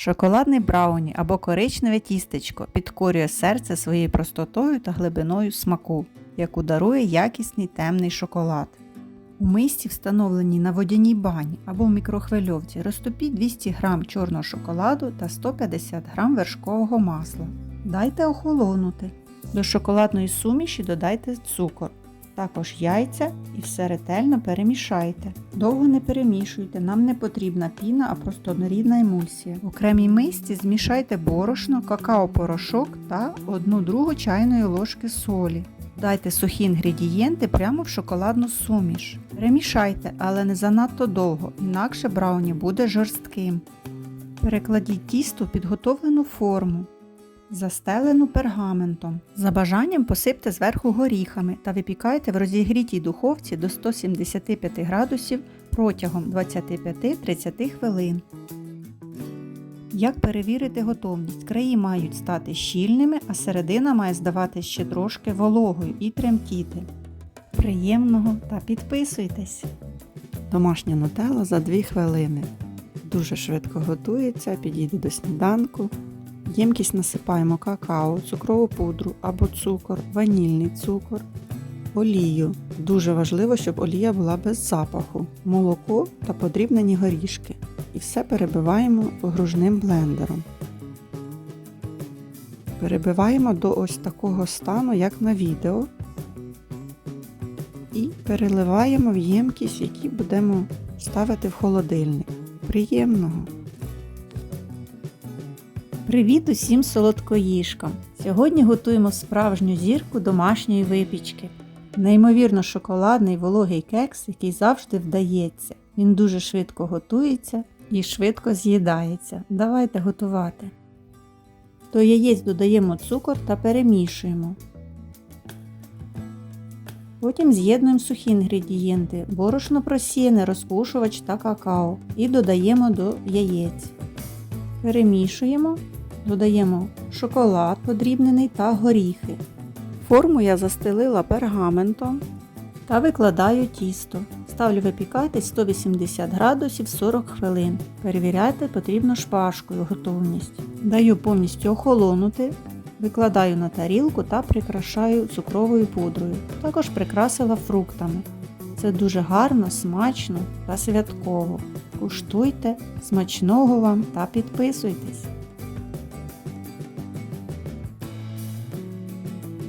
Шоколадний брауні або коричневе тістечко підкорює серце своєю простотою та глибиною смаку, яку дарує якісний темний шоколад. У мисці, встановленій на водяній бані або в мікрохвильовці, розтопіть 200 г чорного шоколаду та 150 г вершкового масла. Дайте охолонути. До шоколадної суміші додайте цукор, також яйця і все ретельно перемішайте. Довго не перемішуйте, нам не потрібна піна, а просто однорідна емульсія. В окремій мисці змішайте борошно, какао-порошок та 1 другу чайної ложки солі. Дайте сухі інгредієнти прямо в шоколадну суміш. Перемішайте, але не занадто довго, інакше брауні буде жорстким. Перекладіть тісто в підготовлену форму, застелену пергаментом. За бажанням посипте зверху горіхами та випікайте в розігрітій духовці до 175 градусів протягом 25-30 хвилин. Як перевірити готовність? Краї мають стати щільними, а середина має здаватись ще трошки вологою і тремтіти. Приємного та підписуйтесь! Домашня нутелла за 2 хвилини. Дуже швидко готується, підійде до сніданку. Ємкість насипаємо какао, цукрову пудру або цукор, ванільний цукор, олію. Дуже важливо, щоб олія була без запаху, молоко та подрібнені горішки. І все перебиваємо погружним блендером. Перебиваємо до ось такого стану, як на відео. І переливаємо в ємкість, які будемо ставити в холодильник. Приємного! Привіт усім солодкоїжкам! Сьогодні готуємо справжню зірку домашньої випічки. Неймовірно шоколадний вологий кекс, який завжди вдається. Він дуже швидко готується і швидко з'їдається. Давайте готувати. До яєць додаємо цукор та перемішуємо. Потім з'єднуємо сухі інгредієнти, борошно просіяне, розпушувач та какао і додаємо до яєць. Перемішуємо, додаємо шоколад подрібнений та горіхи. Форму я застелила пергаментом та викладаю тісто. Ставлю випікати 180 градусів 40 хвилин. Перевіряйте потрібно шпажкою готовність. Даю повністю охолонути, викладаю на тарілку та прикрашаю цукровою пудрою. Також прикрасила фруктами. Це дуже гарно, смачно та святково. Куштуйте, смачного вам та підписуйтесь.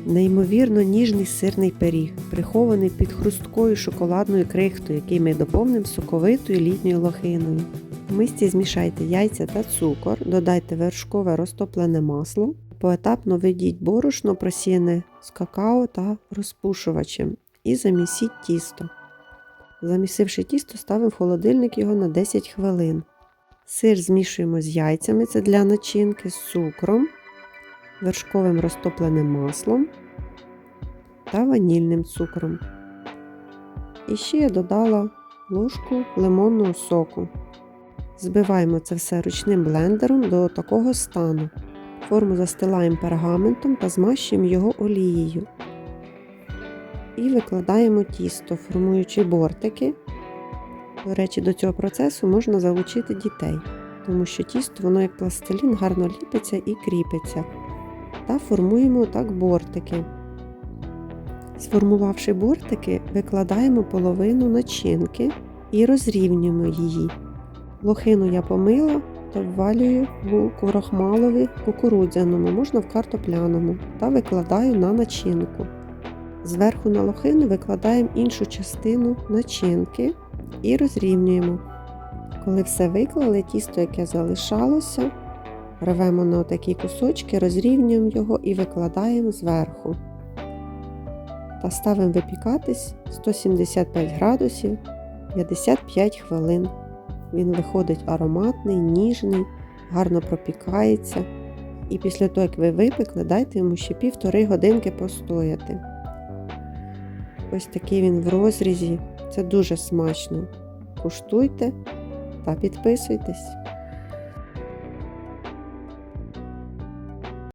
Неймовірно ніжний сирний пиріг, прихований під хрусткою шоколадною крихтою, який ми доповнимо соковитою літньою лохиною. В мисці змішайте яйця та цукор, додайте вершкове розтоплене масло, поетапно введіть борошно, просіяне з какао та розпушувачем і замісіть тісто. Замісивши тісто, ставимо в холодильник його на 10 хвилин. Сир змішуємо з яйцями, це для начинки, з цукром, вершковим розтопленим маслом та ванільним цукром. І ще я додала ложку лимонного соку. Збиваємо це все ручним блендером до такого стану. Форму застилаємо пергаментом та змащуємо його олією. І викладаємо тісто, формуючи бортики. До речі, до цього процесу можна залучити дітей, тому що тісто, воно як пластилін, гарно ліпиться і кріпиться. Та формуємо так бортики. Сформувавши бортики, викладаємо половину начинки і розрівнюємо її. Лохину я помила та ввалюю в крохмалові кукурудзяному, можна в картопляному, та викладаю на начинку. Зверху на лохину викладаємо іншу частину начинки і розрівнюємо. Коли все виклали, тісто, яке залишалося, рвемо на такі кусочки, розрівнюємо його і викладаємо зверху. Та ставимо випікатись 175 градусів 55 хвилин. Він виходить ароматний, ніжний, гарно пропікається. І після того, як ви випекли, дайте йому ще півтори годинки постояти. Ось такий він в розрізі. Це дуже смачно. Куштуйте та підписуйтесь.